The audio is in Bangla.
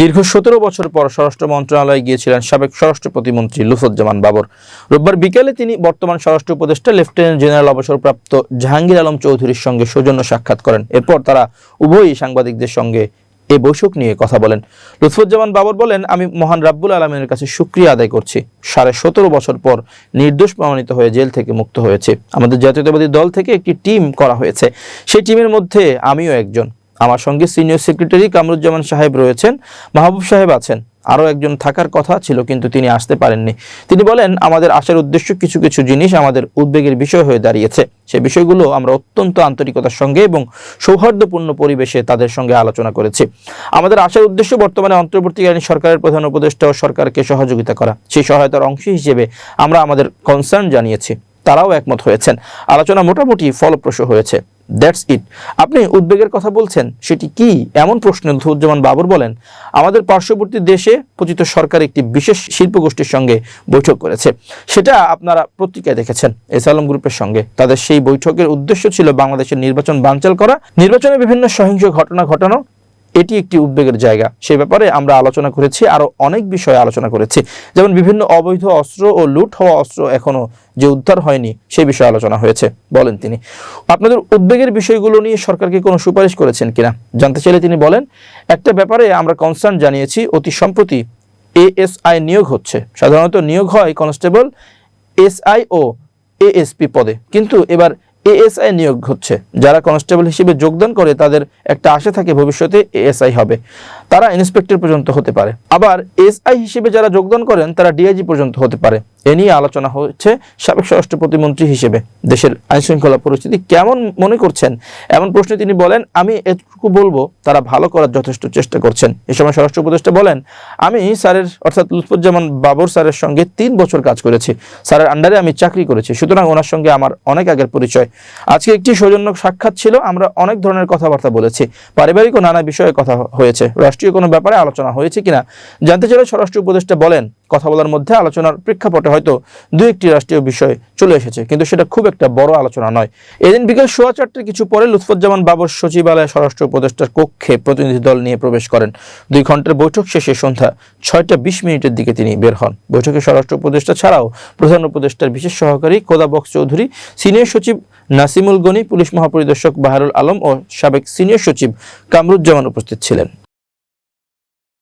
দীর্ঘ সতেরো বছর পর স্বরাষ্ট্র মন্ত্রণালয়ে গিয়েছিলেন সাবেক স্বরাষ্ট্র প্রতিমন্ত্রী লুফুজ্জামান বাবর। রোববার বিকেলে তিনি বর্তমান স্বরাষ্ট্র উপদেষ্টা লেফটেন্যান্ট জেনারেল অবসরপ্রাপ্ত জাহাঙ্গীর আলম চৌধুরীর সঙ্গে সৌজন্য সাক্ষাৎ করেন। এরপর তারা উভয়ই সাংবাদিকদের সঙ্গে এ বৈঠক নিয়ে কথা বলেন। লুৎফুজ্জামান বাবর বলেন, আমি মহান রাব্বুল আলমের কাছে সুক্রিয়া আদায় করছি। সাড়ে সতেরো বছর পর নির্দোষ প্রমাণিত হয়ে জেল থেকে মুক্ত হয়েছে। আমাদের জাতীয়তাবাদী দল থেকে একটি টিম করা হয়েছে। সেই টিমের মধ্যে আমিও একজন। আমার সঙ্গে সিনিয়র সেক্রেটারি কামরুজ্জামান সাহেব রয়েছেন। মাহবুব সাহেব আছেন। আরও একজন থাকার কথা ছিল, কিন্তু তিনি আসতে পারেননি। তিনি বলেন, আমাদের আসার উদ্দেশ্য কিছু কিছু জিনিস আমাদের উদ্বেগের বিষয় হয়ে দাঁড়িয়েছে। সে বিষয়গুলো আমরা অত্যন্ত আন্তরিকতার সঙ্গে এবং সৌহার্দ্যপূর্ণ পরিবেশে তাদের সঙ্গে আলোচনা করেছি। আমাদের আসার উদ্দেশ্য বর্তমানে অন্তর্বর্তীকালীন সরকারের প্রধান উপদেষ্টা ও সরকারকে সহযোগিতা করা। সেই সহায়তার অংশ হিসেবে আমরা আমাদের কনসার্ন জানিয়েছি। তারাও একমত হয়েছেন। আলোচনা মোটামুটি ফলপ্রসূ হয়েছে। That's it. আপনি উদ্বেগের কথা বলছেন, সেটি কি? এমন প্রশ্নে লুৎফুজ্জামান বাবর বলেন, আমাদের পার্শ্ববর্তী দেশে পতিত সরকার একটি বিশেষ শিল্প গোষ্ঠীর সঙ্গে বৈঠক করেছে। সেটা আপনারা পত্রিকায় দেখেছেন, এস আলম গ্রুপের সঙ্গে। তাদের সেই বৈঠকের উদ্দেশ্য ছিল বাংলাদেশের নির্বাচন বানচাল করা, নির্বাচনে বিভিন্ন সহিংস ঘটনা ঘটানো এটি একটি উদ্বেগের জায়গা। সে ব্যাপারে আমরা আলোচনা করেছি আরও অনেক বিষয়ে আলোচনা করেছি। যেমন বিভিন্ন অবৈধ অস্ত্র ও লুট হওয়া অস্ত্র এখনও যে উদ্ধার হয়নি সে বিষয়ে আলোচনা হয়েছে, বলেন তিনি। আপনাদের উদ্বেগের বিষয়গুলো নিয়ে সরকারকে কোনো সুপারিশ করেছেন কিনা? জানতে চাইলে তিনি বলেন, একটা ব্যাপারে আমরা কনসার্ন জানিয়েছি, অতি সম্প্রতি এএসআই নিয়োগ হচ্ছে। সাধারণত নিয়োগ হয় কনস্টেবল এসআই ও এএসপি পদে। কিন্তু এবার এএসআই নিয়োগ হচ্ছে। যারা কনস্টেবল হিসেবে যোগদান করে, তাদের একটা আশা থাকে ভবিষ্যতে এএসআই হবে। তারা ইন্সপেক্টর পর্যন্ত হতে পারে। আবার এসআই হিসেবে যারা যোগদান করেন, তারা ডিআইজি পর্যন্ত হতে পারে। এ নিয়ে আলোচনা হচ্ছে সাবেক স্বরাষ্ট্র প্রতিমন্ত্রী হিসেবে। দেশের আইনশৃঙ্খলা পরিস্থিতি কেমন মনে করছেন? এমন প্রশ্নে তিনি বলেন, আমি এটুকু বলব, তারা ভালো করার যথেষ্ট চেষ্টা করছেন। এ সময় স্বরাষ্ট্র উপদেষ্টা বলেন, আমি স্যারের, অর্থাৎ লুৎফুজ্জামান বাবর স্যারের সঙ্গে তিন বছর কাজ করেছি। স্যারের আন্ডারে আমি চাকরি করেছি। সুতরাং ওনার সঙ্গে আমার অনেক আগের পরিচয়। আজকে একটি সৌজন্য সাক্ষাৎ ছিল, আমরা অনেক ধরনের কথাবার্তা বলেছি। পারিবারিক ও নানা বিষয়ে কথা হয়েছে। রাষ্ট্রীয় কোনো ব্যাপারে আলোচনা হয়েছে কিনা? জানতে চাইলে স্বরাষ্ট্র উপদেষ্টা বলেন। কথা বলার মধ্যে আলোচনার প্রেক্ষাপটে হয়তো দু একটি রাষ্ট্রীয় বিষয় চলে এসেছে, কিন্তু সেটা খুব একটা বড় আলোচনা নয়। এদিন বিকেল সোয়া চারটের কিছু পরে লুৎফুজ্জামান বাবর সচিবালয়ে স্বরাষ্ট্র উপদেষ্টার কক্ষে প্রতিনিধি দল নিয়ে প্রবেশ করেন। দুই ঘণ্টার বৈঠক শেষে সন্ধ্যা ছয়টা বিশ মিনিটের দিকে তিনি বের হন। বৈঠকে স্বরাষ্ট্র উপদেষ্টা ছাড়াও প্রধান উপদেষ্টার বিশেষ সহকারী কোদা বক্স চৌধুরী, সিনিয়র সচিব নাসিমুল গনি, পুলিশ মহাপরিদর্শক বাহারুল আলম ও সাবেক সিনিয়র সচিব কামরুজ্জামান উপস্থিত ছিলেন।